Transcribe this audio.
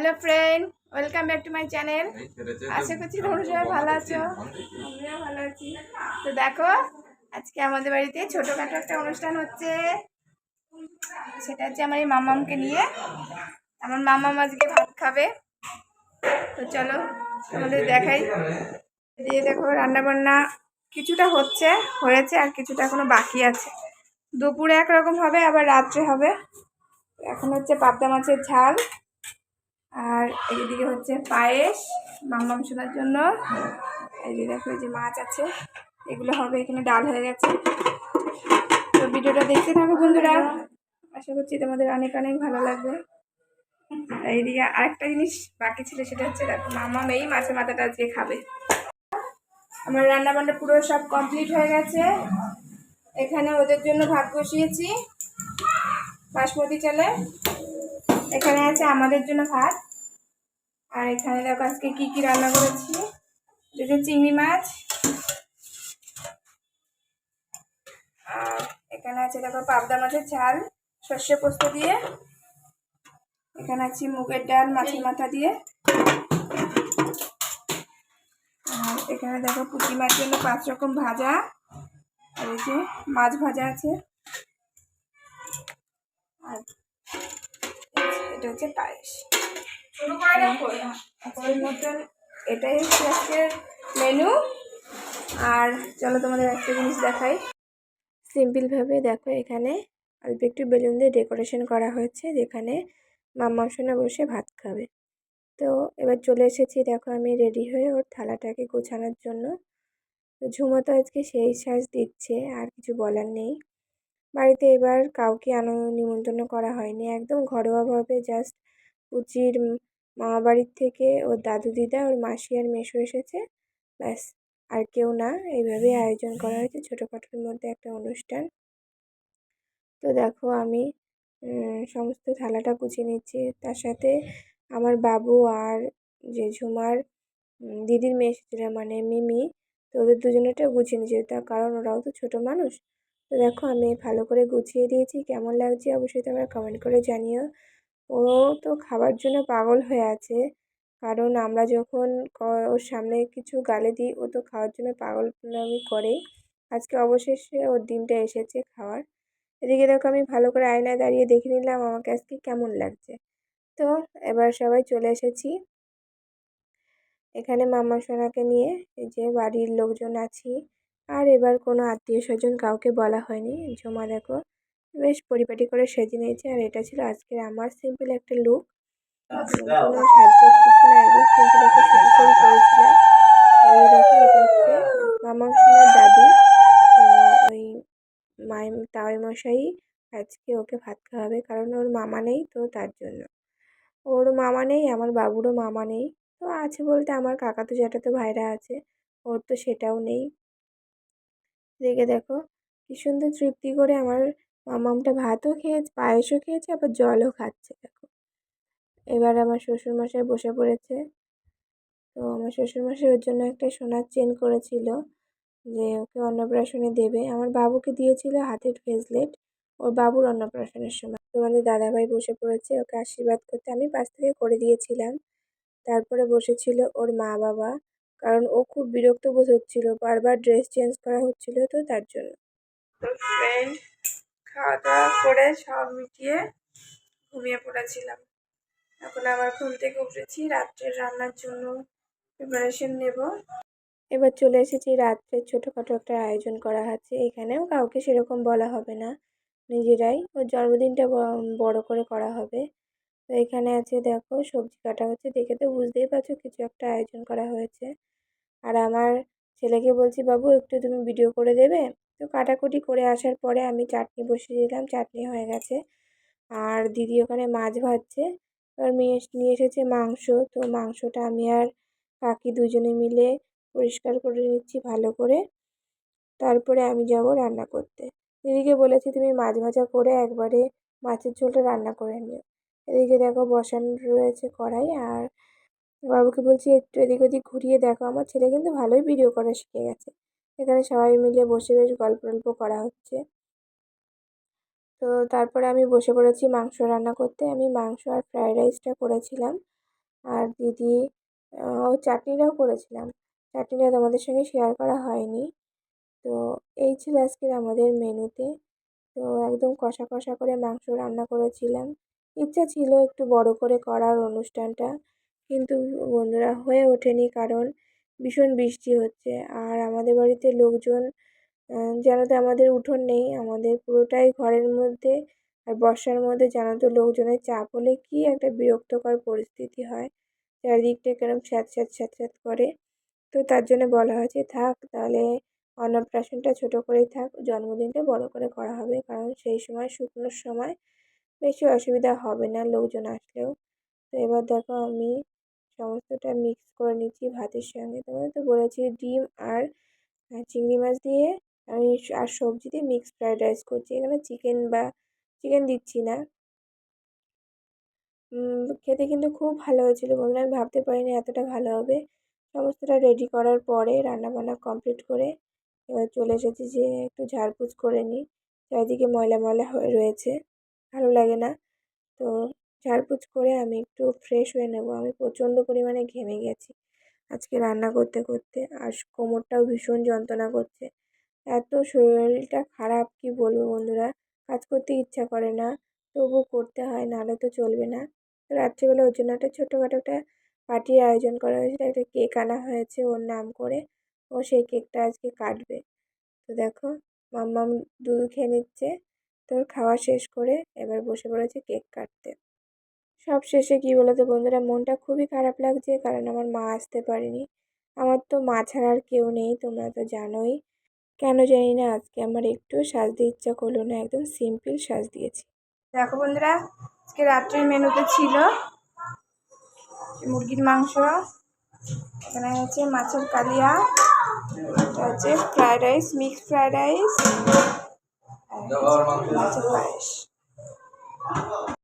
Hello friend welcome back to my channel আশা করছি তোমরা সবাই ভালো আছো। আমিও ভালো আছি। তো দেখো আজকে আমাদের বাড়িতে ছোটোখাটো একটা অনুষ্ঠান হচ্ছে। সেটা হচ্ছে আমার এই মামামকে নিয়ে। আমার মামাম আজকে ভাত খাবে। তো চলো আমাদের দেখাই। দিয়ে দেখো রান্না বান্না কিছুটা হচ্ছে হয়েছে আর কিছুটা এখনও বাকি আছে। দুপুরে একরকম হবে আবার রাত্রে হবে। এখন হচ্ছে পাবদা মাছের ঝাল। আর এইদিকে হচ্ছে পায়েস মাম্মাম শোনার জন্য। যে দেখো যে মাছ আছে। এগুলো হবে এখানে ডাল হয়ে গেছে। তো ভিডিওটা দেখতে থাকো বন্ধুরা। আশা করছি তোমাদের অনেক অনেক ভালো লাগবে। এইদিকে আরেকটা জিনিস বাকি ছিল, সেটা হচ্ছে দেখো মাম্মাম এই মাছের মাথাটা আজকে খাবে। আমার রান্না বান্না পুরো সব কমপ্লিট হয়ে গেছে। এখানে ওদের জন্য ভাত বসিয়েছি। বাসমতি চালে। এখানে আছে আমাদের জন্য ভাত। আর এখানে দেখো আজকে কি কি রান্না করেছি। এটা চিংড়ি মাছ। আর এখানে আছে দেখো পাবদা মাছের ঝাল, সর্ষে পোস্ত দিয়ে। এখানে আছে মুগের ডাল, মাছের মাথা দিয়ে। আর এখানে দেখো পুঁটি মাছ জন্য পাঁচ রকম ভাজা। আর এই যে মাছ ভাজা আছে। আর এটা হচ্ছে পায়েস। আজকের মতন এটাই হচ্ছে আজকের মেনু আর চলো তোমাদের একটা জিনিস দেখাই। সিম্পলভাবে দেখো এখানে অল্প একটু বেলুন দিয়ে ডেকোরেশন করা হয়েছে যেখানে মাম্মা সোনা বসে ভাত খাবে। তো এবার চলে এসেছি দেখো আমি রেডি হয়ে ওর থালাটাকে গোছানোর জন্য। তো ঝুমা তো আজকে সেই সাজ দিচ্ছে আর কিছু বলার নেই। বাড়িতে এবার কাউকে আনো নিমন্ত্রণ করা হয়নি। একদম ঘরোয়াভাবে জাস্ট পুচির মামা বাড়ির থেকে ওর দাদু, দিদা, ওর মাসি আর মেশো এসেছে। ব্যাস, আর কেউ না। এইভাবেই আয়োজন করা হয়েছে। ছোটোখাটোর মধ্যে একটা অনুষ্ঠান। তো দেখো আমি সমস্ত থালাটা গুছিয়ে নিচ্ছি। তার সাথে আমার বাবু আর যে ঝুমার দিদির মেয়ে এসেছিল মানে মিমি। তো ওদের দুজনেরটাও গুছিয়ে নিয়েছে তার কারণ ওরাও তো ছোটো মানুষ। তো দেখো আমি ভালো করে গুছিয়ে দিয়েছি। কেমন লাগছে অবশ্যই তোমরা কমেন্ট করে জানিও। ও তো খাবার জন্য পাগল হয়ে আছে। কারণ আমরা যখন ওর সামনে কিছু গালে দিই, ও তো খাওয়ার জন্য পাগল আমি করে। আজকে অবশেষে ওর দিনটা এসেছে খাওয়ার। এদিকে দেখো আমি ভালো করে আয়নায় দাঁড়িয়ে দেখে নিলাম আমাকে আজকে কেমন লাগছে। তো এবার সবাই চলে এসেছি। এখানে মামা সোনাকে নিয়ে যে বাড়ির লোকজন আছি। আর এবার কোনো আত্মীয় স্বজন কাউকে বলা হয়নি। জমা দেখো বেশ পরিপাটি করে সেজে নিয়েছি। আর এটা ছিল আজকের আমার সিম্পল একটা লুক কোনো সাজগোজ কিছু না একদম সিম্পল একটা করেছিলাম এই দেখো এটা হচ্ছে সোনার দাদু। ওই তাওয়াই মশাই আজকে ওকে ভাত খাওয়াবে কারণ ওর মামা নেই তো তার জন্য। ওর মামা নেই আমার বাবুরও মামা নেই। তো আছে বলতে আমার কাকা তো জ্যাঠাতো ভাইরা আছে ওর তো সেটাও নেই। দেখে দেখো। কি সুন্দর তৃপ্তি করে আমার মামামটা ভাতও খেয়েছে, পায়েসও খেয়েছে, আবার জলও খাচ্ছে, দেখো। এবার আমার শ্বশুরমশাই বসে পড়েছে। তো আমার শ্বশুরমশাই ওর জন্য একটা সোনার চেন করেছিল, যে ওকে অন্নপ্রাশনে দেবে। আমার বাবুকে দিয়েছিল হাতের ফেসলেট ওর বাবুর অন্নপ্রাশনের সময়। তোমাদের দাদাভাই বসে পড়েছে, ওকে আশীর্বাদ করতে আমি পাশ থেকে করে দিয়েছিলাম। তারপরে বসেছিল ওর মা বাবা কারণ ও খুব বিরক্ত বোধ হচ্ছিল। বারবার ড্রেস চেঞ্জ করা হচ্ছিল তো তার জন্য। তো ফ্রেন্ড খাওয়া দাওয়া করে সব মিটিয়ে ঘুমিয়ে পড়েছিলাম। এখন আবার ঘুম থেকে উঠেছি রাত্রের রান্নার জন্য প্রিপারেশন নেব। এবার চলে এসেছি রাত্রের ছোটোখাটো একটা আয়োজন করা আছে। এখানেও কাউকে সেরকম বলা হবে না। নিজেরাই ওর জন্মদিনটা বড় করে করা হবে। তো এখানে আছে দেখো, সবজি কাটা হচ্ছে। দেখে তো বুঝতেই পারছ কিছু একটা আয়োজন করা হয়েছে। আর আমার ছেলেকে বলছি, বাবু, একটু তুমি ভিডিও করে দেবে? তো কাটাকুটি করে আসার পরে আমি চাটনি বসিয়ে দিলাম, চাটনি হয়ে গেছে। আর দিদি ওখানে মাছ ভাজছে। এবার নিয়ে নিয়ে এসেছে মাংস। তো মাংসটা আমি আর কাকি দুজনে মিলে পরিষ্কার করে নিচ্ছি ভালো করে। তারপরে আমি যাব রান্না করতে। দিদিকে বলেছি, তুমি মাছ ভাজা করে একবারে মাছের ঝোলটা রান্না করে নিও। এদিকে দেখো বসানো রয়েছে কড়াই আর বাবুকে বলছি একটু এদিক ওদিক ঘুরিয়ে দেখো। আমার ছেলে কিন্তু ভালোই ভিডিও করা শিখে গেছে। এখানে সবাই মিলে বসে বেশ গল্প টল্প করা হচ্ছে। তো তারপরে আমি বসে পড়েছি মাংস রান্না করতে। আমি মাংস আর ফ্রায়েড রাইসটা করেছিলাম। আর দিদি ও চাটনিটাও করেছিলাম। চাটনিটা তোমাদের সঙ্গে শেয়ার করা হয়নি। তো এই ছিল আজকের আমাদের মেনুতে তো একদম কষা কষা করে মাংস রান্না করেছিলাম। ইচ্ছা ছিল একটু বড় করে করার অনুষ্ঠানটা, কিন্তু বন্ধুরা হয়ে ওঠেনি কারণ ভীষণ বৃষ্টি হচ্ছে। আর আমাদের বাড়িতে লোকজন যেন তো আমাদের উঠোন নেই, আমাদের পুরোটাই ঘরের মধ্যে আর বর্ষার মধ্যে জানো তো লোকজনের চাপ হলে কী একটা বিরক্তকর পরিস্থিতি হয়। চারিদিকটা কেরম স্যাঁত স্যাঁত স্যাঁত স্যাঁত করে। তো তার জন্য বলা হয়েছে, থাক, তাহলে অন্নপ্রাশনটা ছোটো করেই থাক, জন্মদিনটা বড় করে করা হবে। কারণ সেই সময় শুকনোর সময় বেশি অসুবিধা হবে না লোকজন আসলেও। তো এবার দেখো আমি সমস্তটা মিক্স করে নিচ্ছি ভাতের সঙ্গে। তোমাদের তো বলেছি ডিম আর চিংড়ি মাছ দিয়ে আমি আর সবজি দিয়ে মিক্সড ফ্রাইড রাইস করছি। এখানে চিকেন বা চিকেন দিচ্ছি না। খেতে কিন্তু খুব ভালো হয়েছিলো বন্ধুরা। আমি ভাবতে পারিনি এতটা ভালো হবে। সমস্তটা রেডি করার পরে রান্নাবান্না কমপ্লিট করে এবার চলে এসেছি যে একটু ঝাড়পোছ করে নিই। চারিদিকে ময়লা ময়লা হয়ে রয়েছে। ভালো লাগে না। তো ঝাড়পোছ করে আমি একটু ফ্রেশ হয়ে নেব। আমি প্রচণ্ড পরিমাণে ঘেমে গেছি আজকে রান্না করতে করতে। আর কোমরটাও ভীষণ যন্ত্রণা করছে। এত শরীরটা খারাপ, কি বলব বন্ধুরা? কাজ করতে ইচ্ছা করে না তবু করতে হয়, নাহলে তো চলবে না। তো রাত্রিবেলা ওর জন্য একটা ছোটোখাটো একটা পার্টির আয়োজন করা হয়েছে একটা কেক আনা হয়েছে ওর নাম করে। ও সেই কেকটা আজকে কাটবে। তো দেখো, মাম্মাম দুধ খেয়ে নিচ্ছে। তোর খাওয়া শেষ করে এবার বসে পড়েছে কেক কাটতে। সব শেষে কী বলতো বন্ধুরা, মনটা খুবই খারাপ লাগছে কারণ আমার মা আসতে পারেনি। আমার তো মা ছাড়া আর কেউ নেই, তোমরা তো জানোই। কেন জানি না, আজকে আমার একটু সাজতে ইচ্ছা করল না, একদম সিম্পল সাজ দিয়েছি। দেখো বন্ধুরা, আজকে রাত্রের মেনুতে ছিল মুরগির মাংস, এখানে হচ্ছে মাছের কালিয়া হচ্ছে fried rice mixed fried rice মাছের পায়েস